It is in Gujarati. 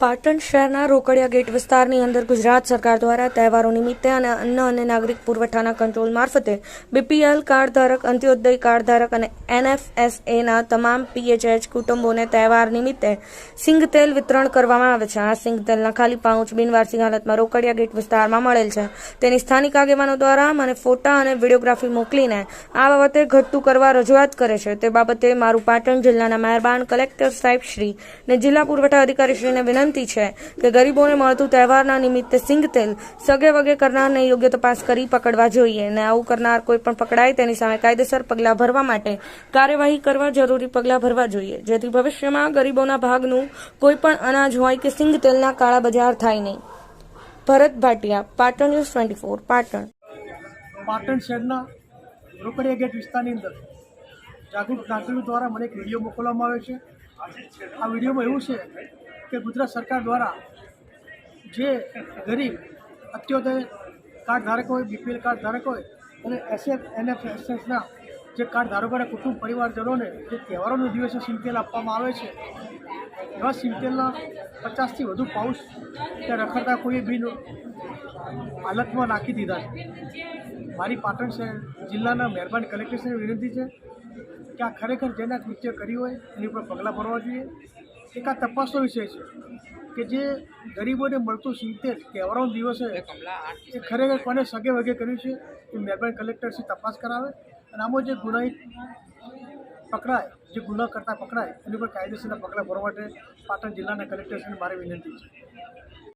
પાટણ શહેરના રોકડિયા ગેટ વિસ્તારની અંદર ગુજરાત સરકાર દ્વારા તહેવારો નિમિત્તે અને અન્ન અને નાગરિક પુરવઠાના કંટ્રોલ મારફતે બીપીએલ કાર્ડ ધારક, અંત્યોદય કાર્ડ ધારક અને એનએફએસએના તમામ પીએચએચ કુટુંબોને તહેવાર નિમિત્તે સિંગતેલ વિતરણ કરવામાં આવે છે. આ સિંગતેલના ખાલી પાઉચ બિનવારસી હાલતમાં રોકડિયા ગેટ વિસ્તારમાં મળેલ છે. તેની સ્થાનિક આગેવાનો દ્વારા મને ફોટા અને વિડીયોગ્રાફી મોકલીને આ બાબતે ઘટતું કરવા રજૂઆત કરે છે. તે બાબતે મારું પાટણ જિલ્લાના મહેરબાન કલેક્ટર સાહેબ શ્રી ને જિલ્લા પુરવઠા અધિકારીશ્રીને વિનંતી છે કે ગરીબોને મળતું તહેવારના નિમિત્તે સિંગ તેલ સગે વગે કરનારને યોગ્ય તપાસ કરી પકડવા જોઈએ અને આવું કરનાર કોઈ પણ પકડાય તેની સામે કાયદેસર પગલાં ભરવા માટે કાર્યવાહી કરવા જરૂરી પગલાં ભરવા જોઈએ. જેથી ભવિષ્યમાં ગરીબોના ભાગનું કોઈ પણ અનાજ હોય કે સિંગ તેલના કાળા બજાર થાય નહીં. Bharat Bhatia, Patan news twenty four, Patan. Patan શહેરના રોકડિયા ગેટ વિસ્તારની અંદર જાગૃત નાગરિકો દ્વારા મને એક વીડિયો મોકલવામાં આવ્યો છે. આ વિડીયોમાં એવું છે કે ગુજરાત સરકાર દ્વારા જે ગરીબ, અત્યોદય કાર્ડ ધારક હોય, બીપીએલ કાર્ડ ધારક હોય અને એસએફ એનએફએસએસના જે કાર્ડ ધારકોને કુટુંબ પરિવારજનોને જે તહેવારોના દિવસે સિંગતેલ આપવામાં આવે છે, એવા સિંગતેલના પચાસથી વધુ પાઉચ ત્યાં રખડતા કોઈએ બિન હાલતમાં નાખી દીધા છે. મારી પાટણ શહેર જિલ્લાના મહેરબાન કલેક્ટરશ્રીને વિનંતી છે કે આ ખરેખર જેને કૃત્ય કર્યું હોય એની ઉપર પગલાં ભરવા જોઈએ. એક આ તપાસનો વિષય છે કે જે ગરીબોને મળતું સિત્તેર તહેવારોના દિવસે એ ખરેખર કોને સગે વગે કર્યું છે એ મહેરબાન કલેક્ટરશ્રી તપાસ કરાવે? અને આમાં જે ગુનાહિત પકડાય જે ગુના કરતા પકડાય એની પર કાયદેસરના પગલાં ભરવા માટે પાટણ જિલ્લાના કલેક્ટરશ્રીને મારી વિનંતી છે.